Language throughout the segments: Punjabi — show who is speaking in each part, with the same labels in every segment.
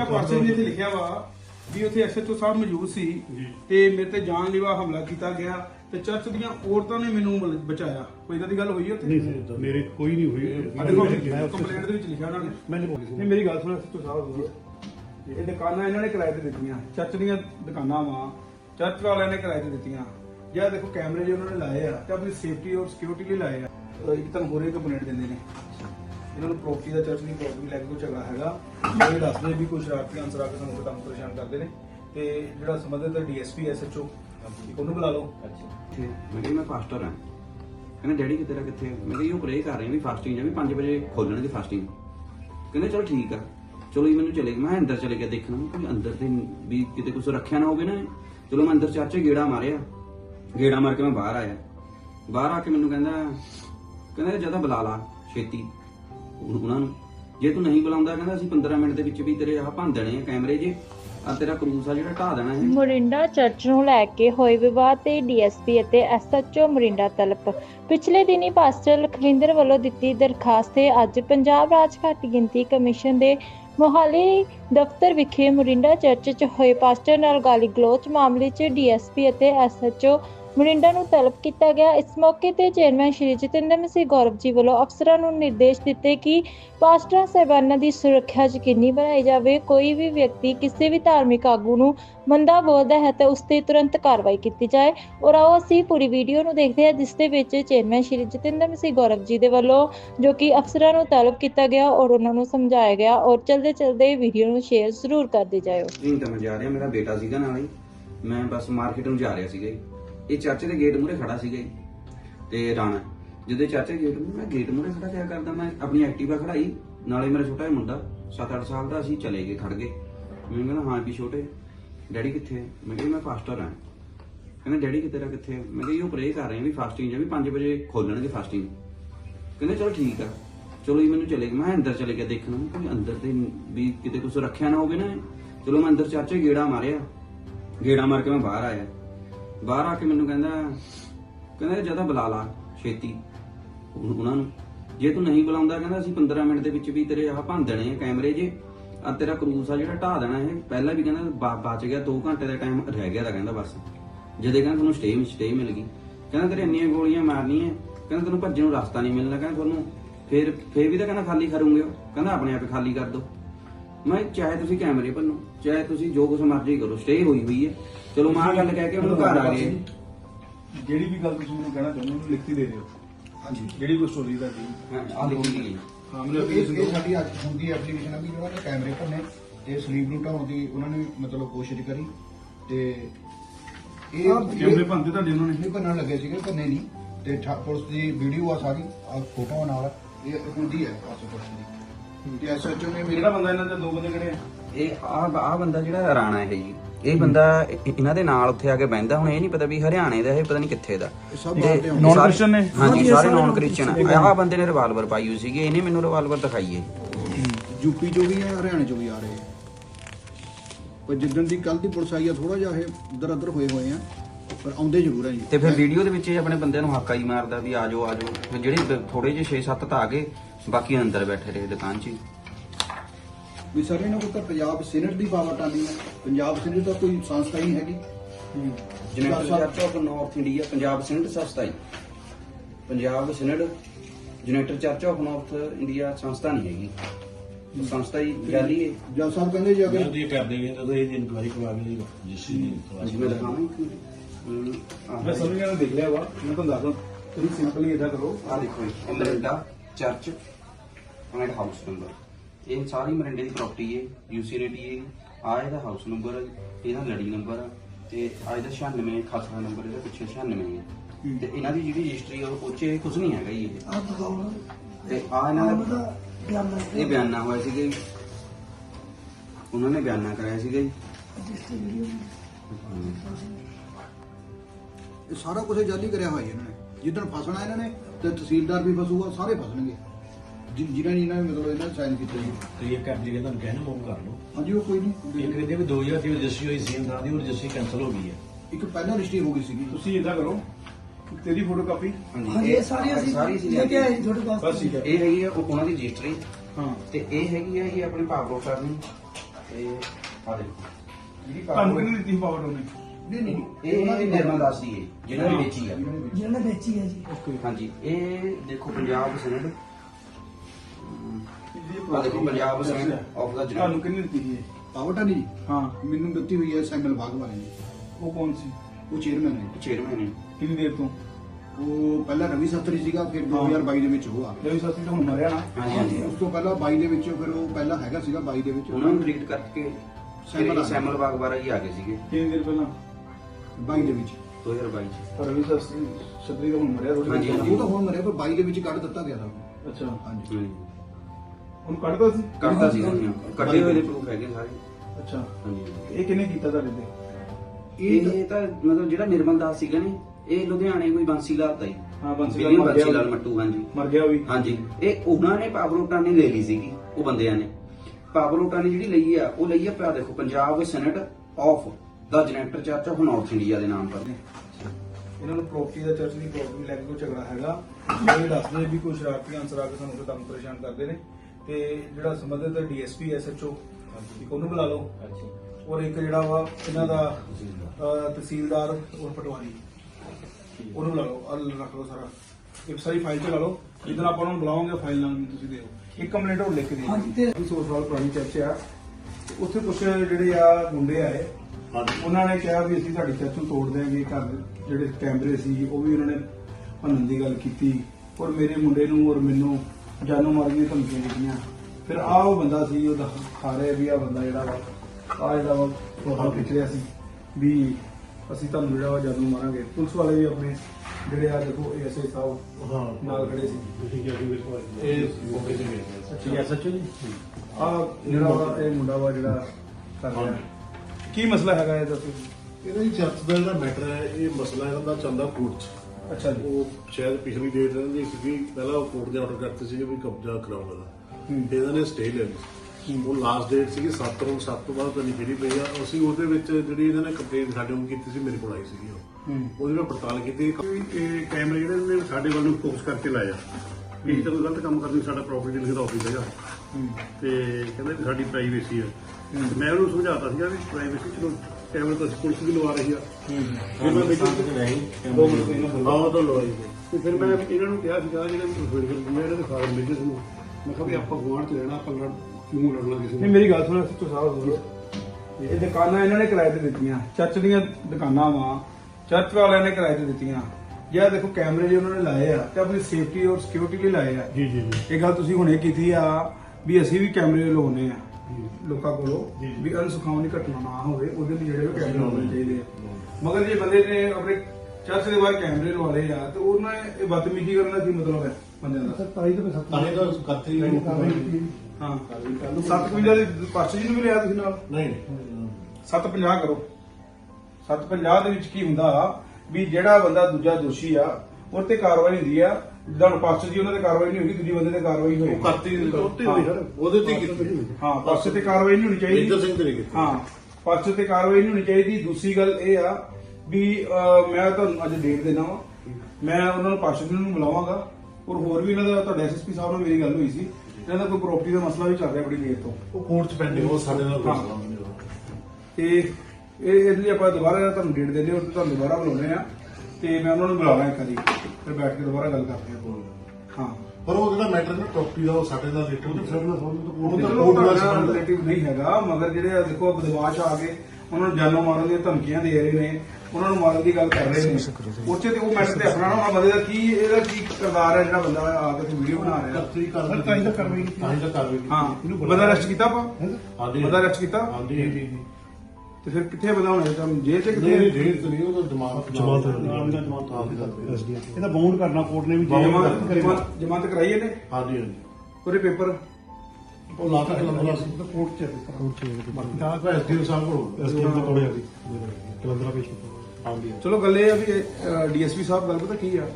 Speaker 1: ਆ ਪਾਸੇ ਨੇ ਲਿਖਿਆ ਵਾ ਵੀ ਉੱਥੇ ਐਸਐਚਓ ਸਾਹਿਬ ਮੌਜੂਦ ਸੀ ਤੇ ਮੇਰੇ ਤੇ ਜਾਨਲੇਵਾ ਹਮਲਾ ਕੀਤਾ ਗਿਆ ਤੇ ਚਰਚ ਦੀਆਂ ਔਰਤਾਂ ਨੇ ਮੈਨੂੰ ਬਚਾਇਆ। ਕੋਈ ਇਦਾਂ ਦੀ ਗੱਲ ਹੋਈ ਉੱਥੇ?
Speaker 2: ਨਹੀਂ ਸਰ ਮੇਰੇ ਕੋਈ ਨਹੀਂ ਹੋਈ।
Speaker 1: ਆ ਦੇਖੋ
Speaker 2: ਮੈਂ ਉੱਥੇ
Speaker 1: ਕੰਪਲੇਂਟ ਦੇ ਵਿੱਚ ਲਿਖਿਆ ਉਹਨਾਂ ਨੇ।
Speaker 2: ਮੈਂ ਨਹੀਂ ਬੋਲੀ।
Speaker 1: ਨਹੀਂ ਮੇਰੀ ਗੱਲ ਸੁਣੋ ਐਸਐਚਓ ਸਾਹਿਬ ਇਹ ਦੁਕਾਨਾਂ ਇਹਨਾਂ ਨੇ ਕਿਰਾਏ ਤੇ ਦਿੱਤੀਆਂ। ਚਰਚ ਦੀਆਂ ਦੁਕਾਨਾਂ ਵਾ। ਚਰਚ ਵਾਲਿਆਂ ਨੇ ਕਿਰਾਏ ਤੇ ਦਿੱਤੀਆਂ। ਜਾਂ ਦੇਖੋ ਕੈਮਰੇ ਜੇ ਉਹਨਾਂ ਨੇ ਲਾਏ ਆ ਤੇ ਆਪਣੀ ਸੇਫਟੀ ਔਰ ਸਿਕਿਉਰਿਟੀ ਲਈ ਲਾਏ ਆ। ਅਹ ਇੱਕ ਤਾਂ ਹੋਰੇ ਕੰਪਲੇਂਟ ਦਿੰਦੇ ਨੇ। ਇਹਨਾਂ ਨੂੰ ਪ੍ਰੋਪਰਟੀ ਦਾ ਚਰਚ ਦੀ ਪ੍ਰੋਪਰਟੀ ਲੈ ਕੇ ਕੋਈ ਝਗੜਾ ਹੈਗਾ। ਇਹ ਦੱਸਦੇ ਵੀ ਕੋਈ ਸ਼ਰਾਰਤੀ ਅੰਸਰ ਆ ਕੇ ਸਾਨੂੰ ਕੰਮ ਪਰੇਸ਼ਾਨ ਕਰਦੇ ਨੇ। ਤੇ ਜਿਹੜਾ ਸੰਬੰਧਿਤ ਡੀਐਸਪੀ, ਐਸਐਚਓ ਉਹਨੂੰ ਬੁਲਾ ਲਓ।
Speaker 3: ਇੱਥੇ ਮੈਂ ਕਿਹਾ ਮੈਂ ਫਾਸਟਰ ਹਾਂ। ਕਹਿੰਦਾ, ਡੈਡੀ ਕਿ ਤੇਰਾ ਕਿੱਥੇ ਮੈਂ ਕਿਹਾ ਉਹ ਪ੍ਰੇ ਕਰ ਰਹੇ ਵੀ ਫਾਸਟਿੰਗ ਜਾਂ ਵੀ 5 ਵਜੇ ਖੋਲਣਗੇ ਫਾਸਟਿੰਗ ਕਹਿੰਦੇ, ਚਲੋ ਠੀਕ ਆ। ਚਲੋ ਜੀ, ਮੈਨੂੰ ਚਲੇ ਮੈਂ ਅੰਦਰ ਚਲੇ ਗਿਆ, ਦੇਖਣਾ। ਮੈਂ ਅੰਦਰ ਤੇ ਵੀ ਕਿਤੇ ਕੁਝ ਰੱਖਿਆ ਨਾ ਹੋਵੇ ਨਾ ਚਲੋ, ਮੈਂ ਅੰਦਰ ਚਾਚੇ ਗੇੜਾ ਮਾਰਿਆ। ਗੇੜਾ ਮਾਰ ਕੇ ਮੈਂ ਬਾਹਰ ਆਇਆ। ਬਾਹਰ ਆ ਕੇ ਮੈਨੂੰ ਕਹਿੰਦਾ ਕਹਿੰਦਾ ਜ਼ਿਆਦਾ ਬੁਲਾ ਲਾ, ਛੇਤੀ। ਉਹ- ਉਹਨਾਂ ਨੂੰ। ਜੇ ਤੂੰ ਨਹੀਂ ਬੁਲਾਉਂਦਾ, ਕਹਿੰਦਾ ਅਸੀਂ 15 ਮਿੰਟ ਦੇ ਵਿੱਚ ਵੀ ਤੇਰੇ ਆਹ ਭੰਨ ਦੇਣੇ ਆ ਕੈਮਰੇ ਜੇ। ਆ ਤੇਰਾ ਕਰੂਸ ਆ ਜਿਹੜਾ ਢਾ ਦੇਣਾ ਹੈ
Speaker 4: ਮੋਰਿੰਡਾ ਚਰਚ ਨੂੰ ਲੈ ਕੇ ਹੋਏ ਵਿਵਾਦ ਤੇ ਡੀਐਸਪੀ ਅਤੇ ਐਸਐਚਓ ਮੋਰਿੰਡਾ ਤਲਪ। ਪਿਛਲੇ ਦਿਨੀ ਪਾਸਟਰ ਲਖਵਿੰਦਰ ਵੱਲੋਂ ਦਿੱਤੀ ਦਰਖਾਸਤ ਤੇ ਅੱਜ ਪੰਜਾਬ ਰਾਜ ਘੱਟ ਗਿਣਤੀ ਕਮਿਸ਼ਨ ਦੇ ਮੋਹਾਲੀ ਦਫ਼ਤਰ ਵਿਖੇ ਮੋਰਿੰਡਾ ਚਰਚ 'ਚ ਹੋਏ ਪਾਸਟਰ ਨਾਲ ਗਾਲੀ ਗਲੋਚ ਮਾਮਲੇ 'ਚ ਡੀਐਸਪੀ ਅਤੇ ਐਸਐਚਓ ਮੋਰਿੰਡਾ ਨੂੰ ਤਲਬ ਕੀਤਾ ਗਿਆ। ਇਸ ਮੌਕੇ ਤੇ ਚੇਅਰਮੈਨ ਸ਼੍ਰੀ ਜਤਿੰਦਰ ਮਸੀਹ ਗੌਰਵ ਜੀ ਵੱਲੋਂ ਅਫਸਰਾਂ ਨੂੰ ਨਿਰਦੇਸ਼ ਦਿੱਤੇ ਕਿ ਪਾਸਟਰਾਂ ਸਾਹਿਬਾਨਾਂ ਦੀ ਸੁਰੱਖਿਆ ਯਕੀਨੀ ਬਣਾਈ ਜਾਵੇ। ਕੋਈ ਵੀ ਵਿਅਕਤੀ ਕਿਸੇ ਵੀ ਧਾਰਮਿਕ ਆਗੂ ਨੂੰ ਮੰਦਾ ਬੋਲਦਾ ਹੈ ਤਾਂ ਉਸ ਤੇ ਤੁਰੰਤ ਕਾਰਵਾਈ ਕੀਤੀ ਜਾਏ। ਔਰ ਆਓ ਅਸੀਂ ਪੂਰੀ ਵੀਡੀਓ ਨੂੰ ਦੇਖਦੇ ਹਾਂ, ਜਿਸ ਦੇ ਵਿੱਚ ਚੇਅਰਮੈਨ ਸ਼੍ਰੀ ਜਤਿੰਦਰ ਮਸੀਹ ਗੌਰਵ ਜੀ ਦੇ ਵੱਲੋਂ ਜੋ ਕਿ ਅਫਸਰਾਂ ਨੂੰ ਤਲਬ ਕੀਤਾ ਗਿਆ ਔਰ ਉਹਨਾਂ ਨੂੰ ਸਮਝਾਇਆ ਗਿਆ। ਔਰ ਚਲਦੇ ਚਲਦੇ ਵੀਡੀਓ ਨੂੰ ਸ਼ੇਅਰ ਜ਼ਰੂਰ ਕਰਦੇ ਜਾਇਓ।
Speaker 3: ਨਹੀਂ ਤਾਂ ਮੈਂ ਜਾ ਰਿਹਾ, ਮੇਰਾ ਬੇਟਾ ਸੀਗਾ ਨਾਲ ਹੀ। ਮੈਂ ਬਸ ਮਾਰਕੀਟ ਨੂੰ ਜਾ ਰਿਹਾ ਸੀਗਾ ਜੀ। ਇਹ ਚਰਚ ਦੇ ਗੇਟ ਮੂਹਰੇ ਖੜਾ ਸੀਗਾ ਜੀ। ਤੇ ਰਾਣਾ। ਜਦੋਂ ਚਰਚ ਗੇਟ ਮੂਹਰੇ, ਮੈਂ ਗੇਟ ਮੂਹਰੇ ਖੜਾ ਕਿਆ ਕਰਦਾ? ਮੈਂ ਆਪਣੀ ਐਕਟਿਵਾ ਖੜਾਈ। ਨਾਲੇ ਮੇਰਾ ਛੋਟਾ ਜਿਹਾ ਮੁੰਡਾ 7-8 ਸਾਲ ਦਾ, ਅਸੀਂ ਚਲੇ ਗਏ, ਖੜ ਗਏ। ਮੈਨੂੰ ਕਹਿੰਦਾ, ਹਾਂ ਵੀ ਛੋਟੇ, ਡੈਡੀ ਕਿੱਥੇ? ਹੈ? ਮੈਂ ਕਿਹਾ, ਮੈਂ ਫਾਸਟਰ ਹਾਂ। ਕਹਿੰਦਾ, ਡੈਡੀ ਕਿ ਤੇਰਾ ਕਿੱਥੇ? ਹੈ? ਮੈਂ ਕਿਹਾ ਜੀ ਉਹ ਪ੍ਰੇ ਕਰ ਰਹੇ ਆ ਵੀ ਫਾਸਟਿੰਗ ਜਾਂ ਵੀ 5 ਵਜੇ ਖੋਲਣਗੇ ਫਾਸਟਿੰਗ। ਕਹਿੰਦਾ, ਚਲੋ ਠੀਕ ਆ। ਚਲੋ ਜੀ, ਮੈਨੂੰ ਚਲੇ ਗਏ। ਮੈਂ ਅੰਦਰ ਚਲੇ ਗਿਆ ਦੇਖਣਾ। ਮੈਂ ਅੰਦਰ ਤੇ ਵੀ ਕਿਤੇ ਕੁਝ ਰੱਖਿਆ ਨਾ ਹੋਵੇ ਨਾ। ਚਲੋ, ਮੈਂ ਅੰਦਰ ਚਾਚੇ ਗੇੜਾ ਮਾਰਿਆ। ਗੇੜਾ ਮਾਰ ਕੇ ਮੈਂ ਬਾਹਰ ਆਇਆ। ਬਾਹਰ ਆ ਕੇ ਮੈਨੂੰ ਕਹਿੰਦਾ ਕਹਿੰਦਾ ਜ਼ਿਆਦਾ ਬੁਲਾ ਲਾ ਛੇਤੀ ਉਹ- ਉਹਨਾਂ ਨੂੰ। ਜੇ ਤੂੰ ਨਹੀਂ ਬੁਲਾਉਂਦਾ, ਕਹਿੰਦਾ ਅਸੀਂ 15 ਮਿੰਟ ਦੇ ਵਿੱਚ ਵੀ ਤੇਰੇ ਆਹ ਭੰਨ ਦੇਣੇ ਆ ਕੈਮਰੇ ਜੇ। ਆ ਤੇਰਾ ਕਰੂਸ ਆ ਜਿਹੜਾ ਢਾ ਦੇਣਾ ਇਹ। ਪਹਿਲਾਂ ਵੀ ਕਹਿੰਦਾ ਬ- ਬਚ ਗਿਆ 2 ਘੰਟੇ ਦਾ ਟਾਈਮ ਰਹਿ ਗਿਆ ਦਾ ਕਹਿੰਦਾ ਬਸ। ਜਦੇ ਕਹਿੰਦਾ ਤੁਹਾਨੂੰ ਸਟੇ ਸਟੇ ਮਿਲ ਗਈ। ਕਹਿੰਦਾ ਤੇਰੇ ਇੰਨੀਆਂ ਗੋਲੀਆਂ ਮਾਰਨੀਆਂ, ਕਹਿੰਦਾ ਤੈਨੂੰ ਭੱਜਣ ਨੂੰ ਰਸਤਾ ਨਹੀਂ ਮਿਲਣਾ, ਕਹਿੰਦਾ ਤੁਹਾਨੂੰ। ਫੇਰ ਫੇਰ ਵੀ ਤਾਂ ਕਹਿੰਦਾ ਖਾਲੀ ਕਰੂੰਗੇ ਉਹ। ਕਹਿੰਦਾ ਆਪਣੇ ਆਪੇ ਖਾਲੀ ਕਰ ਦੋ। ਮੈਂ ਚਾਹੇ ਤੁਸੀਂ ਕੈਮਰੇ ਭੰਨੋ ਚਾਹੇ ਤੁਸੀਂ ਜੋ ਕੁਝ ਮਰਜ਼ੀ ਕਰੋ ਸਟੇ ਹੋਈ ਹੋਈ ਹੈ। ਚਲੋ ਮੈਂ ਆਹ ਗੱਲ ਕਹਿ ਕੇ ਉਹਨੂੰ ਘਰ ਆ ਗਏ।
Speaker 1: ਜਿਹੜੀ ਵੀ ਗੱਲ ਤੁਸੀਂ ਮੈਨੂੰ ਕਹਿਣਾ ਚਾਹੁੰਦੇ ਹੋ ਮੈਨੂੰ ਲਿਖਤੀ ਦੇ ਦਿਓ। ਹਾਂਜੀ। ਜਿਹੜੀ ਕੋਈ ਸਟੋਰੀ ਦਾ ਜੀ।
Speaker 3: ਆ ਲਿਖੀ ਗਈ
Speaker 1: ਹਾਂ। ਮੈਨੂੰ
Speaker 5: ਇਹ ਇਹ। ਸਾਡੀ ਅੱਜ ਹੁਣ ਦੀ ਐਪਲੀਕੇਸ਼ਨ ਆ ਵੀ ਉਹਨਾਂ ਨੇ ਕੈਮਰੇ ਭੰਨੇ ਤੇ ਸਲੀਪ ਨੂੰ ਢਾਉਣ ਦੀ ਉਹਨਾਂ ਨੇ ਮਤਲਬ ਕੋਸ਼ਿਸ਼ ਕਰੀ ਤੇ ਇਹ
Speaker 1: ਕੈਮਰੇ ਭੰਨਦੇ ਤੁਹਾਡੇ ਉਹਨਾਂ ਨੇ।
Speaker 5: ਨਹੀਂ ਭੰਨਣ ਲੱਗੇ ਸੀਗੇ ਭੰਨੇ ਨਹੀਂ। ਤੇ ਠਾ- ਪੁਲਿਸ ਦੀ ਵੀਡੀਓ ਆ ਸਾਰੀ ਆ ਫੋਟੋਆਂ ਨਾਲ ਇਹ ਹੁੰਦੀ ਹੈ ਪਾਸੋਂ ਪੁਲਿਸ ਦੀ। ਤੇ ਐਸਐਚਓ ਨੇ ਮੇਰਾ
Speaker 1: ਬੰਦਾ ਇਹਨਾਂ ਦੇ ਦੋ ਬੰਦੇ ਖੜੇ ਆ।
Speaker 3: ਇਹ ਆ ਆ ਬੰਦਾ ਜਿਹੜਾ ਰਾਣਾ ਹੈ ਜੀ। ਇਹ ਬੰਦਾ ਇਹ- ਇਹਨਾਂ ਦੇ ਨਾਲ ਉੱਥੇ ਆ ਕੇ ਬਹਿੰਦਾ ਹੁਣ ਇਹ ਨਹੀਂ ਪਤਾ ਵੀ ਹਰਿਆਣੇ ਦਾ ਇਹ ਪਤਾ ਨਹੀਂ ਕਿੱਥੇ ਦਾ।
Speaker 5: ਸਭ ਬਾਹਰ ਦੇ
Speaker 1: Non Christian ਨੇ?
Speaker 3: ਹਾਂਜੀ ਸਾਰੇ ਨਾਨ ਕ੍ਰਿਸਚੀਅਨ ਆਹ ਬੰਦੇ ਨੇ ਰਿਵਾਲਵਰ ਪਾਈ ਹੋਈ ਸੀਗੀ ਇਹਨੇ ਮੈਨੂੰ ਰਿਵਾਲਵਰ ਦਿਖਾਈ ਹੈ
Speaker 5: ਯੂਪੀ ਚੋਂ ਵੀ ਆ ਹਰਿਆਣੇ ਚੋਂ ਵੀ ਆ ਰਹੇ ਆ। ਪਰ ਜਿੱਦਣ ਦੀ ਕੱਲ ਦੀ ਪੁਲਿਸ ਆਈ ਆ ਥੋੜਾ ਜਿਹਾ ਇਹ ਇਧਰ ਉਧਰ ਹੋਏ ਹੋਏ ਆ। ਪਰ ਆਉਂਦੇ ਜ਼ਰੂਰ ਆ ਜੀ।
Speaker 3: ਤੇ ਫਿਰ ਵੀਡੀਓ ਦੇ ਵਿੱਚ ਇਹ ਆਪਣੇ ਬੰਦਿਆਂ ਨੂੰ ਹਾਕਾ ਹੀ ਮਾਰਦਾ ਵੀ ਆਜੋ ਆਜੋ ਫਿਰ ਜਿਹੜੇ ਥੋੜੇ ਜਿਹੇ 6-7 ਤਾਂ ਆ ਗਏ ਬਾਕੀ ਅੰਦਰ ਬੈਠੇ ਰਹੇ ਦੁਕਾਨ 'ਚ ਹੀ।
Speaker 5: ਵੀ ਸਰ ਇਹਨਾਂ ਕੋਲ ਤਾਂ ਪੰਜਾਬ ਸੀਨੇਟ ਦੀ ਪਾਵਰ ਟਾਲੀ ਹੈ ਪੰਜਾਬ ਸੀਨੇਟ ਤਾਂ ਕੋਈ ਸੰਸਥਾ ਹੀ ਨਹੀਂ ਹੈਗੀ।
Speaker 3: General Church of North India Punjab Sindh ਸੰਸਥਾ ਹੀ। Punjab Sindh General Church of North India ਸੰਸਥਾ ਨਹੀਂ ਹੈਗੀ। ਉਹ ਸੰਸਥਾ ਹੀ ਜਾਲੀ ਹੈ।
Speaker 5: ਜੱਜ ਸਾਹਿਬ ਕਹਿੰਦੇ ਜੀ ਅਗਰ
Speaker 6: ਉਹਦੀ ਕਰ ਦੇਗੇ ਤਾਂ ਇਹ ਇਨਕੁਆਇਰੀ ਕਰਵਾ ਕੇ ਜਿਸ ਦੀ
Speaker 3: ਮੈਂ ਦਿਖਾਵਾਂ
Speaker 1: ਮੈਂ ਸਮਝ ਗਿਆ ਦੇਖ ਲਿਆ ਵਾ। ਮੈਂ ਤੁਹਾਨੂੰ ਦੱਸਦਾ ਤੁਸੀਂ ਸਿੰਪਲੀ ਇਹਦਾ ਕਰੋ।
Speaker 3: ਆਹ ਦੇਖੋ ਜੀ Morinda church and house number ਇਹ ਸਾਰੀ ਮਰਿੰਡੇ ਦੀ ਪ੍ਰਾਪਰਟੀ ਹੈ ਯੂਸੀਨਿਟੀ ਹੈ ਆ ਇਹਦਾ ਹਾਊਸ ਨੰਬਰ ਇਹਦਾ ਲੜੀ ਨੰਬਰ ਆ, ਤੇ ਆ ਇਹਦਾ 96 ਖਾਸਾ ਨੰਬਰ ਇਹਦਾ ਪਿੱਛੇ 96 ਹੈ। ਤੇ ਇਹਨਾਂ ਦੀ ਜਿਹੜੀ ਰਜਿਸਟਰੀ ਆ ਉਹ ਪਹੁੰਚੇ ਕੁਝ ਨਹੀਂ ਹੈਗਾ ਜੀ ਇਹ। ਤੇ ਆ ਇਹਨਾਂ ਦਾ ਇਹ ਬਿਆਨਾ ਹੋਇਆ ਸੀਗਾ ਜੀ। ਉਹਨਾਂ ਨੇ ਬਿਆਨਾ ਕਰਾਇਆ ਸੀਗਾ ਜੀ।
Speaker 5: ਇਹ ਸਾਰਾ ਕੁਝ ਜਾਲੀ ਕਰਿਆ ਹੋਇਆ ਜੀ ਇਹਨਾਂ ਨੇ। ਜਿੱਦਣ ਫਸਣਾ ਇਹਨਾਂ ਨੇ ਤੇ ਤਹਿਸੀਲਦਾਰ ਵੀ ਫਸੂਗਾ ਸਾਰੇ ਫਸਣਗੇ। ਜਿ- ਜਿਨ੍ਹਾਂ ਨੇ ਇਹਨਾਂ ਨੇ ਮਤਲਬ ਇਹਨਾਂ ਨੇ ਸਾਈਨ ਕੀਤੇ ਜੀ
Speaker 6: ਤੇ ਇਹ ਕਰ ਦੇਗੇ ਤੁਹਾਨੂੰ ਕਹਿਣਾ ਮੂਵ ਕਰ ਲਓ।
Speaker 5: ਹਾਂਜੀ ਉਹ ਕੋਈ ਨਹੀਂ।
Speaker 6: ਇਹ ਕਹਿੰਦੇ ਵੀ 2000 ਦੀ ਰਜਿਸਟਰੀ ਹੋਈ ਸੀ ਇਹਨਾਂ ਦੀ ਉਹ ਰਜਿਸਟਰੀ ਕੈਨਸਲ ਹੋ ਗਈ ਹੈ।
Speaker 5: ਇੱਕ ਪਹਿਲਾਂ ਰਜਿਸਟਰੀ ਹੋ ਗਈ ਸੀਗੀ।
Speaker 1: ਤੁਸੀਂ ਇਹਦਾ ਕਰੋ ਤੇਰੀ ਫੋਟੋ ਕਾਪੀ
Speaker 3: ਹਾਂਜੀ ਇਹ ਸਾਰੀ ਅਸੀਂ ਸਾਰੀ ਸੀ ਲੈ ਕੇ ਆਏ
Speaker 1: ਬਸ ਠੀਕ ਹੈ।
Speaker 3: ਇਹ ਹੈਗੀ ਆ ਉਹ- ਉਹਨਾਂ ਦੀ ਰਜਿਸਟਰੀ।
Speaker 1: ਹਾਂ।
Speaker 3: ਤੇ ਇਹ ਹੈਗੀ ਆ ਇਹ ਆਪਣੇ ਪਾਵਰ ਅਟਾਰਨੀ ਇਹ ਆ ਦੇਖੋ।
Speaker 5: ਜਿਹੜੀ
Speaker 1: ਤੁਹਾਨੂੰ ਕਿਹਨੇ ਦਿੱਤੀ ਪਾਵਰ ਉਹਨੇ?
Speaker 5: ਨਹੀਂ ਨਹੀਂ
Speaker 3: ਇਹ ਉਹਨਾਂ ਦੀ ਨਿਰਮਲ ਦਾਸ ਦੀ ਹੈ ਜਿਹਨਾਂ ਨੇ ਵੇਚੀ ਆ।
Speaker 7: ਜਿਹਨੇ ਵੇਚੀ ਹੈ ਜੀ।
Speaker 1: ਓਕੇ
Speaker 3: ਹਾਂਜੀ ਇਹ ਦੇਖੋ ਪੰਜਾਬ ਸੈਨੇਟ। ਆ ਦੇਖੋ ਪੰਜਾਬ ਸੈਨੇਟ ਆਫ ਦਾ
Speaker 1: ਤੁਹਾਨੂੰ
Speaker 3: ਜਨਰਲ
Speaker 1: ਕਿਹਨੇ ਦਿੱਤੀ ਸੀ ਇਹ?
Speaker 5: ਪਾਵਟਾ ਨਹੀਂ ਜੀ?
Speaker 1: ਹਾਂ
Speaker 5: ਮੈਨੂੰ ਦਿੱਤੀ ਹੋਈ ਹੈ ਸੈਮਲ ਬਾਗ ਵਾਲੇ ਨੇ।
Speaker 1: ਉਹ ਕੌਣ ਸੀ?
Speaker 5: ਉਹ ਚੇਅਰਮੈਨ ਹੈ।
Speaker 3: ਚੇਅਰਮੈਨ ਨੇ
Speaker 1: ਕਿੰਨੀ ਦੇਰ ਤੋਂ?
Speaker 5: ਉਹ ਪਹਿਲਾਂ ਰਵੀ ਸਤਰੀ ਸੀਗਾ ਫਿਰ 2022 ਦੇ ਵਿੱਚ ਉਹ ਆ
Speaker 1: ਰਵੀ ਸਾਸੀ ਤਾਂ ਹੁਣ ਮਰਿਆ ਨਾ।
Speaker 3: ਹਾਂਜੀ ਹਾਂਜੀ।
Speaker 5: ਉਸ ਤੋਂ ਪਹਿਲਾਂ 22 ਦੇ ਵਿੱਚ ਫਿਰ ਉਹ ਪਹਿਲਾਂ ਹੈਗਾ ਸੀਗਾ 22 ਦੇ ਵਿੱਚ।
Speaker 3: ਉਹਨਾਂ ਨੂੰ ਡਿਲੀਟ ਕਰਕੇ।
Speaker 5: ਸੈਮਲ
Speaker 3: ਬਾਗ ਬਾਰਾ ਹੀ ਆ ਗਏ ਸੀਗੇ।
Speaker 1: ਕਿੰਨੀ ਦੇਰ ਪਹਿਲਾਂ?
Speaker 5: 22 ਦੇ ਵਿੱਚ।
Speaker 3: 2022 ਚ।
Speaker 1: ਪਰ ਰਵੀ ਸਾਸੀ ਛਤਰੀ ਹੁਣ ਮਰਿਆ ਥੋੜੀ
Speaker 3: ਹਾਂਜੀ, ਹਾਂਜੀ।
Speaker 5: ਉਹ ਤਾਂ ਹੁਣ ਮਰਿਆ ਪਰ 22 ਦੇ ਵਿੱਚ ਕੱਢ ਦਿੱਤਾ ਗਿਆ ਤਾਂ
Speaker 1: ਅੱਛਾ।
Speaker 5: ਹਾਂਜੀ।
Speaker 3: ਹਾਂਜੀ।
Speaker 1: ਹੁਣ ਕੱਢਦਾ ਸੀ?
Speaker 3: ਕਰਦਾ ਸੀ ਕੱਢੇ ਹੋਏ ਦੇ ਪ੍ਰੂਫ ਹੈਗੇ ਸਾਰੇ।
Speaker 1: ਅੱਛਾ।
Speaker 3: ਹਾਂਜੀ
Speaker 1: ਇਹ ਕਿਹਨੇ ਕੀਤਾ ਤੁਹਾਡੇ ਤੇ?
Speaker 5: ਇਹ
Speaker 3: ਇਹ ਤਾਂ ਮਤਲਬ ਜਿਹੜਾ ਨਿਰਮਲ ਦਾਸ ਸੀਗਾ ਨੇ ਇਹ ਲੁਧਿਆਣੇ ਕੋਈ ਬੰਸੀ ਲਾਲ ਦਾ ਹੀ
Speaker 1: ਹਾਂ ਬੰਸੀ ਲਾਲ
Speaker 3: ਵਿਲੀਅਮ
Speaker 1: ਮਰ ਗਿਆ
Speaker 3: ਬੰਸੀ ਲਾਲ ਮੱਟੂ ਹਾਂਜੀ।
Speaker 1: ਮਰ ਗਿਆ ਉਹ ਵੀ।
Speaker 3: ਹਾਂਜੀ। ਇਹ ਉਹਨਾਂ ਨੇ ਪਾਵਰੋਟਾ ਨੇ ਲੈ ਲਈ ਸੀਗੀ ਉਹ ਬੰਦਿਆਂ ਨੇ। ਪਾਵਰੋਟਾ ਨੇ ਜਿਹੜੀ ਲਈ ਆ ਉਹ ਲਈ ਆ ਪਿਆ ਦੇਖੋ Punjab senate of the General Church of North India ਦੇ ਨਾਮ ਪਰ
Speaker 1: ਇਹਨਾਂ ਨੂੰ ਪ੍ਰਾਪਰਟੀ ਦਾ ਚਰਚ ਦੀ ਪ੍ਰਾਪਰਟੀ ਲੈ ਕੇ ਕੋਈ ਝਗੜਾ ਹੈਗਾ। ਇਹ ਦੱਸਦੇ ਵੀ ਕੋਈ ਸ਼ਰਾਰਤੀ ਅੰਸਰ ਆ ਕੇ ਸਾਨੂੰ ਕੋਈ ਤੰਗ ਪਰੇਸ਼ਾਨ ਕਰਦੇ ਨੇ। ਤੇ ਜਿਹੜਾ ਸੰਬੰਧਿਤ ਡੀਐਸਪੀ ਐਸਐਚਓ ਉਹਨੂੰ ਬੁਲਾ ਲਓ। ਔਰ ਇੱਕ ਜਿਹੜਾ ਵਾ ਇਹਨਾਂ ਦਾ ਤਹਿਸੀਲਦਾਰ। ਔਰ ਪਟਵਾਰੀ। ਉਹਨੂੰ ਬੁਲਾ ਲਓ ਆਹ ਰੱਖ ਲਓ ਸਾਰਾ। ਇਹ ਸਾਰੀ ਫਾਈਲ ਚ ਲਾ ਲਓ। ਜਿੱਦਣ ਆਪਾਂ ਨੂੰ ਬੁਲਾਵਾਂਗੇ ਫਾਈਲ ਨਾਲ ਵੀ ਤੁਸੀਂ ਦਿਓ। ਇੱਕ ਕੰਪਲੇਂਟ ਹੋਰ ਲਿਖ ਕੇ ਦਿਓ।
Speaker 7: ਹਾਂਜੀ, ਤੇ-
Speaker 1: ਵੀ 100 ਸਾਲ ਪੁਰਾਣੀ ਚਰਚ ਆ। ਉੱਥੇ ਕੁਝ ਜਿਹੜੇ ਆ ਮੁੰਡੇ ਆਏ ਉਹਨਾਂ ਨੇ ਕਿਹਾ ਵੀ ਅਸੀਂ ਤੁਹਾਡੀ ਚਰਚ ਨੂੰ ਤੋੜ ਦਿਆਂਗੇ ਘਰ ਜਿਹੜੇ ਕੈਮਰੇ ਸੀ ਉਹ ਵੀ ਉਹਨਾਂ ਨੇ ਭੰਨਣ ਦੀ ਗੱਲ ਕੀਤੀ। ਔਰ ਮੇਰੇ ਮੁੰਡੇ ਨੂੰ ਔਰ ਮੈਨੂੰ ਜਾਨੋਂ ਮਾਰਨ ਦੀਆਂ ਧਮਕੀਆਂ ਦਿੱਤੀਆਂ। ਫਿਰ ਆ ਉਹ ਬੰਦਾ ਸੀ ਉਹ ਦਿਖਾ ਰਿਹਾ ਵੀ ਆ ਬੰਦਾ ਜਿਹੜਾ ਵਾ ਆ ਜਿਹੜਾ ਵਾ ਫੋਟੋ ਖਿੱਚ ਰਿਹਾ ਸੀ ਵੀ ਅਸੀਂ ਤੁਹਾਨੂੰ ਜਿਹੜਾ ਵਾ ਜਾਨੋਂ ਮਾਰਾਂਗੇ। ਪੁਲਿਸ ਵਾਲੇ ਵੀ ਆਪਣੇ ਜਿਹੜੇ ਆ ਦੇਖੋ ਐਸਆਈ ਸਾਹਿਬ
Speaker 2: ਹਾਂ।
Speaker 1: ਨਾਲ ਖੜੇ ਸੀ।
Speaker 2: ਸੀ ਮੇਰੇ ਕੋਲ
Speaker 6: ਇਹ ਮੌਕੇ ਤੇ ਮਿਲ ਗਿਆ
Speaker 1: ਅੱਛਾ। ਸੱਚੋ ਜੀ। ਆ ਜਿਹੜਾ ਵਾ ਇਹ ਮੁੰਡਾ ਵਾ ਜਿਹੜਾ ਕਰ ਰਿਹਾ। ਕੀ ਮਸਲਾ ਹੈਗਾ ਇਹ ਦੱਸੋ
Speaker 6: ਇਹਦਾ ਹੀ ਚਰਚ ਦਾ ਜਿਹੜਾ ਮੈਟਰ ਹੈ ਇਹ ਮਸਲਾ ਇਹਨਾਂ ਦਾ ਚੱਲਦਾ ਕੋਰਟ 'ਚ।
Speaker 1: ਅੱਛਾ ਜੀ।
Speaker 6: ਉਹ ਸ਼ਾਇਦ ਪਿਛਲੀ ਡੇਟ ਰਹਿੰਦੀ ਸੀਗੀ ਪਹਿਲਾਂ ਉਹ ਕੋਰਟ ਦੇ ਆਰਡਰ ਕਰਤੇ ਸੀਗੇ ਵੀ ਕਬਜ਼ਾ ਕਰਾਉਣ ਦਾ। ਤੇ ਇਹਨਾਂ ਨੇ ਸਟੇ ਲੈ ਲਈ। ਉਹ ਲਾਸਟ ਡੇਟ ਸੀਗੀ 7 ਨੂੰ 7 ਤੋਂ ਬਾਅਦ ਤਾਂ ਨਹੀਂ ਕਿਹੜੀ ਪਈ ਆ। ਅਸੀਂ ਉਹਦੇ ਵਿੱਚ ਜਿਹੜੀ ਇਹਨਾਂ ਨੇ ਕੰਪਲੇਂਟ ਸਾਡੇ ਨੂੰ ਕੀਤੀ ਸੀ ਮੇਰੇ ਕੋਲ ਆਈ ਸੀਗੀ ਉਹ। ਉਹਦੀ ਮੈਂ ਪੜਤਾਲ ਕੀਤੀ।
Speaker 2: ਇਹ ਕੈਮਰੇ ਜਿਹੜੇ ਨੇ ਸਾਡੇ ਵੱਲ ਨੂੰ ਫੋਕਸ ਕਰਕੇ ਲਾਇਆ। ਵੀ ਤਾਂ ਗਲਤ ਕੰਮ ਕਰਨੀ ਸਾਡਾ ਪ੍ਰਾਪਰਟੀ ਡੀਲਰ ਦਾ ਆਫਿਸ ਹੈਗਾ। ਤੇ ਕਹਿੰਦੇ ਵੀ ਸਾਡੀ ਪ੍ਰਾਈਵੇਸੀ ਹੈ ਤੇ ਮੈਂ ਉਹਨੂੰ ਸਮਝਾਤਾ ਸੀਗਾ ਵੀ ਪ੍ਰਾਈਵੇਸੀ ਚਲੋ ਕੈਮਰੇ ਤਾਂ ਪੁਲਿਸ ਵੀ ਲਵਾ ਰਹੀ ਆ। ਫਿਰ ਮੈਂ ਵਿੱਚ
Speaker 1: ਦੋ ਮਿੰਟ ਇਹਨਾਂ ਬੋਲੋ
Speaker 6: ਆਹ ਤਾਂ ਲਵਾਈ।
Speaker 2: ਤੇ ਫਿਰ ਮੈਂ ਇਹਨਾਂ ਨੂੰ ਕਿਹਾ ਸੀਗਾ ਜਿਹੜੇ ਫਿਰ ਫਿਰ ਮੈਂ ਇਹਨਾਂ ਦੇ ਫਾਦਰ ਬਿਜ਼ਨਸ ਨੂੰ ਮੈਂ ਕਿਹਾ ਵੀ ਆਪਾਂ ਗੁਆਂਢ ਚ ਰਹਿਣਾ ਆਪਾਂ ਲੜ ਕਿਉਂ ਲੜਨਾ ਕਿਸੇ
Speaker 1: ਨਹੀਂ
Speaker 2: ਨੂੰ?
Speaker 1: ਮੇਰੀ ਗੱਲ ਸੁਣੋ ਸੱਚੋ ਸਾਹਿਬ ਬੋਲੋ ਇਹ ਦੁਕਾਨਾਂ ਇਹਨਾਂ ਨੇ ਕਿਰਾਏ ਤੇ ਦਿੱਤੀਆਂ। ਚਰਚ ਦੀਆਂ ਦੁਕਾਨਾਂ ਵਾ ਚਰਚ ਵਾਲਿਆਂ ਨੇ ਕਿਰਾਏ ਤੇ ਦਿੱਤੀਆਂ। ਯਾ ਦੇਖੋ ਕੈਮਰੇ ਜੇ ਉਹਨਾਂ ਨੇ ਲਾਏ ਆ ਤੇ ਆਪਣੀ ਸੇਫਟੀ ਔਰ ਸਿਕਿਉਰਿਟੀ ਲਈ ਲਾਏ ਆ।
Speaker 2: ਜੀ ਜੀ ਜੀ।
Speaker 1: ਇਹ ਗੱਲ ਤੁਸੀਂ ਹੁਣੇ ਕੀਤੀ ਆ ਵੀ ਅਸੀਂ ਵੀ ਕੈਮਰੇ ਲਵਾਉਨੇ ਆ। ਲੋਕਾਂ ਕੋਲੋਂ। ਵੀ ਅਨਸੁਖਾਵਣੀ ਘਟਨਾ ਨਾ ਹੋਵੇ ਉਹਦੇ ਲਈ ਜਿਹੜੇ ਕੈਮਰੇ ਹੋਣੇ ਚਾਹੀਦੇ ਆ। ਮਗਰ ਜੇ ਬੰਦੇ ਨੇ ਆਪਣੇ ਚਰਚ ਦੇ ਬਾਹਰ ਕੈਮਰੇ ਲਵਾ ਲਏ ਆ ਤੇ ਉਹਨਾਂ ਇਹ ਬਦਤਮੀਜ਼ੀ ਕਰਨ ਦਾ ਕੀ ਮਤਲਬ ਹੈ ਬੰਦਿਆਂ ਦਾ?
Speaker 2: ਤਾਈ ਤਾਂ ਸੱਤ
Speaker 6: ਤਾਂ ਇਹ ਤਾਂ ਕਰਤੀ ਨਹੀਂ
Speaker 1: ਹਾਂ 750 ਦੇ ਪਾਸਟਰ ਜੀ ਨੂੰ ਵੀ ਲਿਆ ਤੁਸੀਂ ਨਾਲ?
Speaker 6: ਨਹੀਂ।
Speaker 1: 750 ਕਰੋ। 750 ਦੇ ਵਿੱਚ ਕੀ ਹੁੰਦਾ ਵੀ ਜਿਹੜਾ ਬੰਦਾ ਦੂਜਾ ਦੋਸ਼ੀ ਆ ਉਹ ਤੇ ਕਾਰਵਾਈ ਹੁੰਦੀ ਆ ਜਿੱਦਾਂ ਹੁਣ ਪਾਸਟਰ ਜੀ ਉਹਨਾਂ ਤੇ ਕਾਰਵਾਈ ਨਹੀਂ ਹੋਈ ਦੂਜੀ ਬੰਦੇ ਤੇ ਕਾਰਵਾਈ ਹੋਈ
Speaker 6: ਉਹ ਕਰਤੀ
Speaker 2: ਉੱਤੇ ਹੋਈ ਸਰ
Speaker 6: ਉਹਦੇ ਤੇ ਕੀਤੀ।
Speaker 1: ਹਾਂ ਪਾਸਟਰ ਤੇ ਕਾਰਵਾਈ ਨਹੀਂ ਹੋਣੀ ਚਾਹੀਦੀ।
Speaker 6: ਇੰਦਰ ਸਿੰਘ ਤੇ ਨਹੀਂ ਕੀਤੀ।
Speaker 1: ਹਾਂ ਪਾਸਟਰ ਤੇ ਕਾਰਵਾਈ ਨਹੀਂ ਹੋਣੀ ਚਾਹੀਦੀ। ਦੂਸਰੀ ਗੱਲ ਇਹ ਆ ਵੀ ਮੈਂ ਤੁਹਾਨੂੰ ਅੱਜ ਡੇਟ ਦੇਣਾ ਵਾ। ਮੈਂ ਉਹਨਾਂ ਨੂੰ ਪਾਸਟਰ ਜੀ ਨੂੰ ਬੁਲਾਵਾਂਗਾ। ਔਰ ਹੋਰ ਵੀ ਇਹਨਾਂ ਦਾ ਤੁਹਾਡੇ ਐਸਐਸਪੀ ਸਾਹਿਬ ਨਾਲ ਮੇਰੀ ਗੱਲ ਹੋਈ ਸੀ। ਇਹਨਾਂ ਦਾ ਕੋਈ ਪ੍ਰਾਪਰਟੀ ਦਾ ਮਸਲਾ ਵੀ ਚੱਲ ਰਿਹਾ ਬੜੀ ਦੇਰ ਤੋਂ।
Speaker 6: ਉਹ ਕੋਰਟ 'ਚ ਪੈਂਡਿੰਗ ਉਹ ਸਾਡੇ ਨਾਲ ਕੋਈ ਨਹੀਂ
Speaker 1: ਤੇ ਇਹ ਇਹਦੇ ਲਈ ਆਪਾਂ ਦੁਬਾਰਾ ਤੁਹਾਨੂੰ ਡੇਟ ਦਿੰਦੇ ਹਾਂ ਔਰ ਤੁਹਾਨੂੰ ਦੁਬਾਰਾ ਬੁਲਾਉਂਦੇ ਆ ਤੇ ਮੈਂ ਉਹਨਾਂ ਨੂੰ ਬੁਲਾਣਾ ਇੱਕ ਵਾਰੀ। ਫਿਰ ਬੈਠ ਕੇ ਦੁਬਾਰਾ ਗੱਲ ਕਰਦੇ ਹਾਂ ਹਾਂ
Speaker 6: ਪਰ ਉਹ ਜਿਹੜਾ ਮੈਟਰ ਨਾ ਪ੍ਰਾਪਰਟੀ ਦਾ ਉਹ ਸਾਡੇ ਨਾਲ
Speaker 2: ਸਾਡੇ ਤਾਂ
Speaker 6: ਉਹ ਤਾਂ ਕੋਰਟ ਸੰਬੰਧ ਹੈ।
Speaker 1: ਰਿਲੇਟਿਵ ਨਹੀਂ ਹੈਗਾ ਮਗਰ ਜਿਹੜੇ ਆ ਦੇਖੋ ਬਦਮਾਸ਼ ਆ ਕੇ ਉਹਨਾਂ ਨੂੰ ਜਾਨੋਂ ਮਾਰਨ ਦੀਆਂ ਧਮਕੀਆਂ ਦੇ ਰਹੇ ਨੇ ਉਹਨਾਂ ਨੂੰ ਮਾਰਨ ਦੀ ਗੱਲ ਕਰ ਰਹੇ ਨੇ। ਉੱਥੇ ਤੇ ਉਹ ਮੈਟਰ ਤੇ ਆਪਣਾ ਨਾ ਬੰਦੇ ਦਾ ਕੀ ਇਹਦਾ ਕੀ ਕਿਰਦਾਰ ਹੈ ਜਿਹੜਾ ਬੰਦਾ ਆ ਕੇ ਤੇ ਵੀਡੀਓ ਬਣਾ ਰਿਹਾ?
Speaker 6: ਕਰਤੀ ਕਰ
Speaker 2: ਤਾਂ ਹੀ ਤਾਂ ਕਾਰਵਾਈ ਕੀਤੀ।
Speaker 6: ਤਾਂ ਹੀ ਤਾਂ ਕਾਰਵਾਈ ਕੀਤੀ
Speaker 1: ਹਾਂ ਬੰਦਾ ਅਰੈਸਟ ਕੀਤਾ ਆਪਾਂ?
Speaker 6: ਹਾਂਜੀ
Speaker 1: ਬੰਦਾ ਅਰੈਸਟ ਕੀਤਾ?
Speaker 6: ਹਾਂਜੀ ਹਾਂਜੀ।
Speaker 1: ਤੇ ਫਿਰ ਕਿੱਥੇ ਬੰਦਾ ਹੋਣਾ ਚਾਹੀਦਾ ਜੇਲ੍ਹ ਚ
Speaker 6: ਨਹੀਂ ਰੇਟ ਤੇ ਨਹੀਂ ਉਹ ਤਾਂ ਜਮਾਨਤ
Speaker 2: ਜਮਾਨਤ
Speaker 6: ਨਾਲ
Speaker 2: ਦਾ ਜਮਾਨਤ ਇਹਦਾ ਬਾਉਂਡ ਕਰਨਾ ਕੋਰਟ ਨੇ ਵੀ ਜੇ
Speaker 1: ਜਮਾਨਤ ਜਮਾਨਤ- ਕਰਾਈ ਇਹਨੇ?
Speaker 6: ਹਾਂਜੀ ਹਾਂਜੀ।
Speaker 1: ਉਹਦੇ ਪੇਪਰ?
Speaker 6: ਉਹ ਲਾ ਤੱਕ ਲੰਬਾ ਸੀ।
Speaker 2: ਕੋਰਟ ਚ ਕੋਰਟ ਚ
Speaker 6: ਬਾਕੀ ਤਾਂ ਐਸਡੀਓ ਸਾਹਿਬ ਕੋਲ
Speaker 2: ਐਸਡੀਐਮ ਦਾ ਕੋਲੇ ਆ ਗਈ ਕਲੰਦਰਾ ਪੇਸ਼ ਕੀਤਾ।
Speaker 6: ਹਾਂਜੀ
Speaker 1: ਚਲੋ ਗੱਲ ਇਹ ਆ ਵੀ ਡੀਐਸਪੀ ਸਾਹਿਬ ਗੱਲ ਪਤਾ ਕੀ ਆ?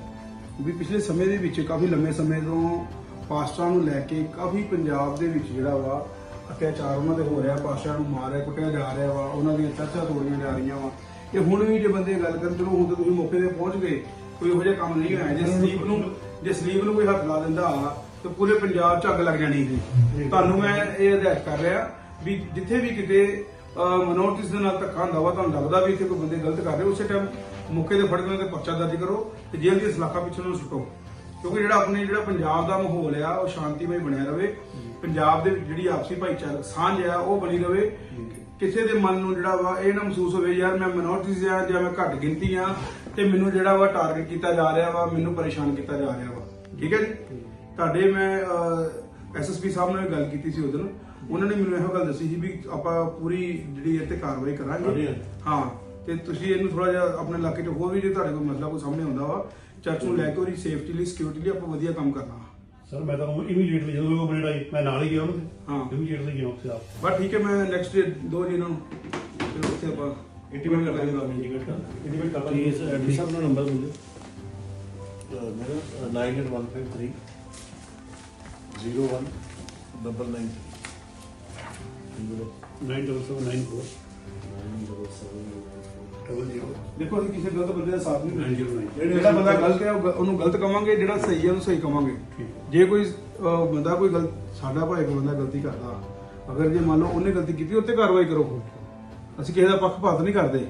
Speaker 1: ਵੀ ਪਿਛਲੇ ਸਮੇਂ ਦੇ ਵਿੱਚ ਕਾਫੀ ਲੰਮੇ ਸਮੇਂ ਤੋਂ ਪਾਸਟਰਾਂ ਨੂੰ ਲੈ ਕੇ ਕਾਫੀ ਪੰਜਾਬ ਦੇ ਵਿੱਚ ਜਿਹੜਾ ਵਾ ਅਤਿਆਚਾਰ ਉਹਨਾਂ ਦੇ ਹੋ ਰਿਹਾ ਪਾਸਟਰਾਂ ਨੂੰ ਮਾਰਿਆ, ਕੁੱਟਿਆ ਜਾ ਰਿਹਾ ਵਾ, ਉਹਨਾਂ ਦੀਆਂ ਚਰਚਾ ਤੋੜੀਆਂ ਜਾ ਰਹੀਆਂ ਵਾ। ਇਹ ਹੁਣ ਵੀ ਜੇ ਬੰਦੇ ਗੱਲ ਕਰਨ, ਚਲੋ ਹੁਣ ਤਾਂ ਤੁਸੀਂ ਮੌਕੇ ਤੇ ਪਹੁੰਚ ਗਏ, ਕੋਈ ਇਹੋ ਜਿਹਾ ਕੰਮ ਨਹੀਂ ਹੋਇਆ। ਜੇ ਸਲੀਪ ਨੂੰ, ਜੇ ਸਲੀਪ ਨੂੰ ਕੋਈ ਹੱਥ ਲਾ ਦਿੰਦਾ ਤਾਂ ਪੂਰੇ ਪੰਜਾਬ 'ਚ ਅੱਗ ਲੱਗ ਜਾਣੀ ਸੀ। ਤੁਹਾਨੂੰ ਮੈਂ ਇਹ ਹਦਾਇਤ ਕਰ ਰਿਹਾ ਵੀ ਜਿੱਥੇ ਵੀ ਕਿਤੇ ਮਨੋਰਟਿਸ ਦੇ ਨਾਲ ਧੱਕਾ ਹੁੰਦਾ ਵਾ, ਤੁਹਾਨੂੰ ਲੱਗਦਾ ਵੀ ਇੱਥੇ ਕੋਈ ਬੰਦੇ ਗਲਤ ਕਰ ਰਹੇ, ਉਸੇ ਟਾਈਮ ਮੌਕੇ ਤੇ ਫੜ ਕੇ ਉਹਨਾਂ ਤੇ ਪਰਚਾ ਦਰਜ ਕਰੋ ਤੇ ਜੇਲ੍ਹ ਦੀ ਸਲਾਖਾਂ ਪਿੱਛੇ ਨੂੰ ਸੁੱਟੋ। ਕਿਉਂਕਿ ਜਿਹੜਾ ਆਪਣੇ ਜਿਹੜਾ ਪੰਜਾਬ ਦਾ ਮਾਹੌਲ ਆ ਉਹ ਸ਼ਾਂਤੀਮਈ ਬਣਿਆ ਰਵੇ। ਪੰਜਾਬ ਦੇ ਵਿੱਚ ਜਿਹੜੀ ਆਪਸੀ ਭਾਈਚਾਰਕ ਸਾਂਝ ਆ ਉਹ ਬਣੀ ਰਵੇ। ਕਿਸੇ ਦੇ ਮਨ ਨੂੰ ਜਿਹੜਾ ਵਾ ਇਹ ਨਾ ਮਹਿਸੂਸ ਹੋਵੇ ਯਾਰ ਮੈਂ ਮਿਨੋਰਟੀਜ਼ ਆ ਜਾਂ ਮੈਂ ਘੱਟ ਗਿਣਤੀ ਆ ਤੇ ਮੈਨੂੰ ਜਿਹੜਾ ਵਾ ਟਾਰਗੇਟ ਕੀਤਾ ਜਾ ਰਿਹਾ ਵਾ ਮੈਨੂੰ ਪਰੇਸ਼ਾਨ ਕੀਤਾ ਜਾ ਰਿਹਾ ਵਾ। ਠੀਕ ਹੈ ਜੀ? ਤੁਹਾਡੇ ਮੈਂ ਐਸਐਸਪੀ ਸਾਹਿਬ ਨਾਲ ਗੱਲ ਕੀਤੀ ਸੀ ਉਦੋਂ ਉਹਨਾਂ ਨੇ ਮੈਨੂੰ ਇਹੋ ਗੱਲ ਦੱਸੀ ਸੀ ਵੀ ਆਪਾਂ ਪੂਰੀ ਜਿਹੜੀ ਇਹ ਤੇ ਕਾਰਵਾਈ ਕਰਾਂਗੇ। ਹਾਂ ਤੇ ਤੁਸੀਂ ਇਹਨੂੰ ਥੋੜਾ ਜਿਹਾ ਆਪਣੇ ਇਲਾਕੇ 'ਚ ਹੋਰ ਵੀ ਜੇ ਤੁਹਾਡੇ ਕੋਈ ਮਸਲਾ ਕੋਈ ਸਾਹਮਣੇ ਆਉਂਦਾ ਵਾ ਚਰਚ ਨੂੰ ਲੈ ਕੇ ਉਹਦੀ ਸੇਫਟੀ ਲਈ ਸਿਕਿਉਰਿਟੀ ਲਈ ਆਪਾਂ ਵਧੀਆ ਕੰਮ ਕਰਨਾ।
Speaker 2: ਸਰ ਮੈਂ ਤਾਂ ਇਮੀਡੀਏਟਲੀ ਜਦੋਂ ਉਹ ਕੰਪਲੇਂਟ ਆਈ ਮੈਂ ਨਾਲ ਹੀ ਗਿਆ ਉਹਨਾਂ ਦੇ
Speaker 1: ਹਾਂ।
Speaker 2: ਇਮੀਡੀਏਟਲੀ ਗਿਆ ਉੱਥੇ ਆਪ।
Speaker 1: ਬਸ ਠੀਕ ਹੈ ਮੈਂ ਨੈਕਸਟ ਡੇ ਦੋ ਜੀ ਇਹਨਾਂ ਨੂੰ ਫਿਰ ਉੱਥੇ ਆਪਾਂ
Speaker 2: ਇੰਟੀਮੇਟ ਕਰ ਦਾਂਗੇ ਤੁਹਾਨੂੰ ਇੰਟੀਮੇਟ ਕਰ ਇੰਟੀਮੇਟ ਕਰ ਦਾਂਗੇ
Speaker 6: ਪਲੀਜ਼ ਐਡਮਿਨ ਸਾਹਿਬ ਦਾ ਨੰਬਰ ਅਹ ਮੇਰਾ 98153 01 ਡਬਲ 9
Speaker 2: 9794 ਡਬਲ ਜ਼ੀਰੋ
Speaker 1: ਦੇਖੋ ਅਸੀਂ ਕਿਸੇ ਗਲਤ ਬੰਦੇ ਦਾ ਸਾਥ ਨਹੀਂ ਦਿੰਦੇ
Speaker 2: 909
Speaker 1: ਜਿਹੜਾ ਬੰਦਾ ਗਲਤ ਹੈ ਉਹ ਗ- ਉਹਨੂੰ ਗਲਤ ਕਵਾਂਗੇ ਜਿਹੜਾ ਸਹੀ ਹੈ ਉਹਨੂੰ ਸਹੀ ਕਵਾਂਗੇ। ਜੇ ਕੋਈ ਅਹ, ਬੰਦਾ ਕੋਈ ਗਲਤ ਸਾਡਾ ਭਾਈ ਕੋਈ ਬੰਦਾ ਗਲਤੀ ਕਰਦਾ ਅਗਰ ਜੇ ਮੰਨ ਲਓ ਉਹਨੇ ਗਲਤੀ ਕੀਤੀ ਉੱਤੇ ਕਾਰਵਾਈ ਕਰੋ। ਅਸੀਂ ਕਿਸੇ ਦਾ ਪੱਖਪਾਤ ਨਹੀਂ ਕਰਦੇ।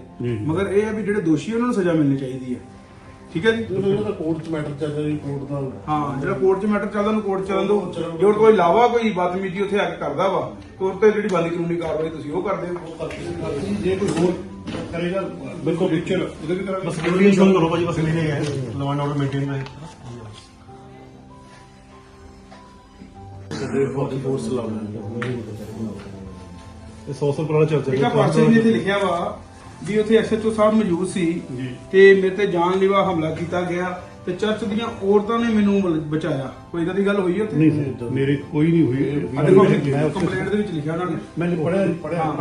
Speaker 1: ਮਗਰ ਇਹ ਹੈ ਵੀ ਜਿਹੜੇ ਦੋਸ਼ੀ ਉਹਨਾਂ ਨੂੰ ਸਜ਼ਾ ਮਿਲਣੀ ਚਾਹੀਦੀ ਹੈ। ਠੀਕ ਹੈ ਜੀ?
Speaker 6: ਇਹਦਾ ਕੋਰਟ ਚ ਮੈਟਰ ਚੱਲ ਰਿਹਾ ਕੋਰਟ ਦਾ।
Speaker 1: ਹਾਂ ਜਿਹੜਾ ਕੋਰਟ 'ਚ ਮੈਟਰ ਚੱਲਦਾ ਉਹਨੂੰ ਕੋਰਟ 'ਚ ਚੱਲਣ ਦਿਓ। ਜੇ ਉਹ ਕੋਈ ਲਾਵਾ ਕੋਈ ਬਦਤਮੀਜ਼ੀ ਉੱਥੇ ਆ ਕੇ ਕਰਦਾ ਵਾ ਉਹ ਤੇ ਜਿਹੜੀ ਬੰਦੀ ਕਾਨੂੰਨੀ ਕਾਰਵਾਈ ਤੁਸੀਂ ਉਹ ਕਰਦੇ ਹੋ।
Speaker 2: ਜੇ ਕੋਈ ਹੋਰ ਕਰੇਗਾ? ਬਿਲਕੁਲ ਪਿਕਚਰ ਉਹਦੇ ਵੀ ਕਰਾਂਗੇ
Speaker 6: ਬਸ ਕਲੀਅਰ ਸ਼ੋਅ ਕਰੋ ਭਾਜੀ ਬਸ ਕਲੀਅਰ ਹੈ ਲਾਅ ਐਂਡ ਆਰਡਰ ਮੇਨਟੇਨ ਹੈ ਤੇ ਫੋਰਸ ਲਾਉਣਾ ਇਹ ਸੋਸ਼ਲ ਪ੍ਰੋਗਰਾਮ ਚੱਲ
Speaker 1: ਇੱਕ ਪਾਸੇ ਨੇ ਇੱਥੇ ਲਿਖਿਆ ਵਾ ਵੀ ਉੱਥੇ ਐਸਐਚਓ ਸਾਹਿਬ ਮੌਜੂਦ ਸੀ। ਤੇ ਮੇਰੇ ਤੇ ਜਾਨਲੇਵਾ ਹਮਲਾ ਕੀਤਾ ਗਿਆ ਤੇ ਚਰਚ ਦੀਆਂ ਔਰਤਾਂ ਨੇ ਮੈਨੂੰ ਬਚਾਇਆ। ਕੋਈ ਇਦਾਂ ਦੀ ਗੱਲ ਹੋਈ ਉੱਥੇ?
Speaker 2: ਨਹੀਂ ਮੇਰੇ ਕੋਈ ਨਹੀਂ ਹੋਈ।
Speaker 1: ਆ ਦੇਖੋ
Speaker 2: ਮੈਂ ਉੱਥੇ
Speaker 1: ਕੰਪਲੇਂਟ ਦੇ ਵਿੱਚ ਲਿਖਿਆ ਉਹਨਾਂ ਨੇ।
Speaker 2: ਮੈਂ ਪੜਿਆ ਪੜਿਆ।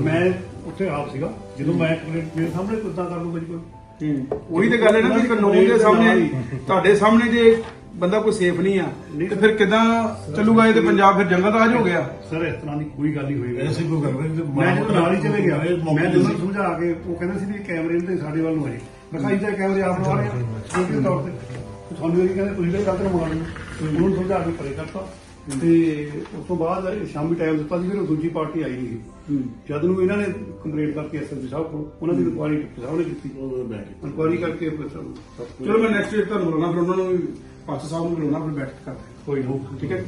Speaker 2: ਮੈਂ ਉੱਥੇ ਆਪ ਸੀਗਾ। ਜਦੋਂ ਮੈਂ ਕੰਪਲੇਂਟ ਮੇਰੇ ਸਾਹਮਣੇ ਕਿੱਦਾਂ ਕਰ ਲੂੰਗਾ ਜੀ ਕੋਈ
Speaker 1: ਹੂੰ। ਉਹੀ ਤੇ ਗੱਲ ਹੈ ਨਾ ਵੀ ਕਾਨੂੰਨ ਦੇ ਸਾਹਮਣੇ ਤੁਹਾਡੇ ਸਾਹਮਣੇ ਜੇ ਬੰਦਾ ਕੋਈ ਸੇਫ ਨਹੀਂ ਆ ਤੇ ਫਿਰ ਕਿਦਾਂ ਚੱਲੂਗਾ ਇਹ ਤੇ ਪੰਜਾਬ ਫਿਰ ਜੰਗਲ ਰਾਜ ਹੋ ਗਿਆ?
Speaker 2: ਸਰ ਇਸ ਤਰ੍ਹਾਂ ਦੀ ਕੋਈ ਗੱਲ ਨਹੀਂ ਹੋਈ। ਮੇਰੇ
Speaker 6: ਐਸੀ ਕੋਈ ਗੱਲ ਨਹੀਂ ਤੇ
Speaker 2: ਮੈਂ ਜਦੋਂ ਨਾਲ ਹੀ ਚਲੇ ਗਿਆ ਮੈਂ
Speaker 6: ਤੇ
Speaker 2: ਜਦੋਂ। ਸਮਝਾ ਕੇ ਉਹ ਕਹਿੰਦੇ ਸੀ ਵੀ ਕੈਮਰੇ ਨੇ ਸਾਡੇ ਵੱਲ ਨੂੰ ਆਏ। ਮੈਂ ਕਿਹਾ ਇੱਥੇ ਕੈਮਰੇ ਆਪ ਰਹੇ ਆ ਕਿਉਂਕਿ ਤੌਰ ਤੇ। ਤੇ ਤੁਹਾਨੂੰ ਇਹ ਕਹਿੰਦੇ ਤੁਸੀਂ ਤਾਂ ਗਲਤ ਨਾ ਲੈਣਾ ਉਹਨਾਂ ਨੂੰ ਸਮਝਾ ਕੇ ਪਰੇ ਕਰਤਾ। ਤੇ ਉਸ ਤੋਂ ਬਾਅਦ ਸ਼ਾਮੀ ਟਾਈਮ ਦਿੱਤਾ ਸੀ ਫਿਰ ਉਹ ਦੂਜੀ ਪਾਰਟੀ ਆਈ ਨਹੀਂ ਸੀ। ਜਦ ਨੂੰ ਇਹਨਾਂ ਨੇ ਕੰਪਲੇਂਟ ਕਰਕੇ ਐਸਐਸਪੀ ਸਾਹਿਬ ਕੋਲ ਉਹਨਾਂ ਦੀ ਇਨਕੁਆਰੀ ਸਾਹਿਬ ਨੇ ਕੀਤੀ।
Speaker 6: ਉਹ ਬੈਠ
Speaker 2: ਇਨਕੁਆਰੀ ਕਰਕੇ
Speaker 1: ਚਲੋ ਮੈਂ ਨੈਕਸਟ ਡੇ ਤੁਹਾਨੂੰ ਬੁਲਾਉਣਾ ਫਿਰ ਉਹਨਾਂ ਨੂੰ ਵੀ ਪਾਸਟਰ ਸਾਹਿਬ ਨੂੰ ਬੁਲਾਉਣਾ ਫਿਰ ਬੈਠ ਕੇ ਕਰਦੇ
Speaker 2: ਕੋਈ ਨਹੀਂ
Speaker 1: ਠੀਕ ਹੈ?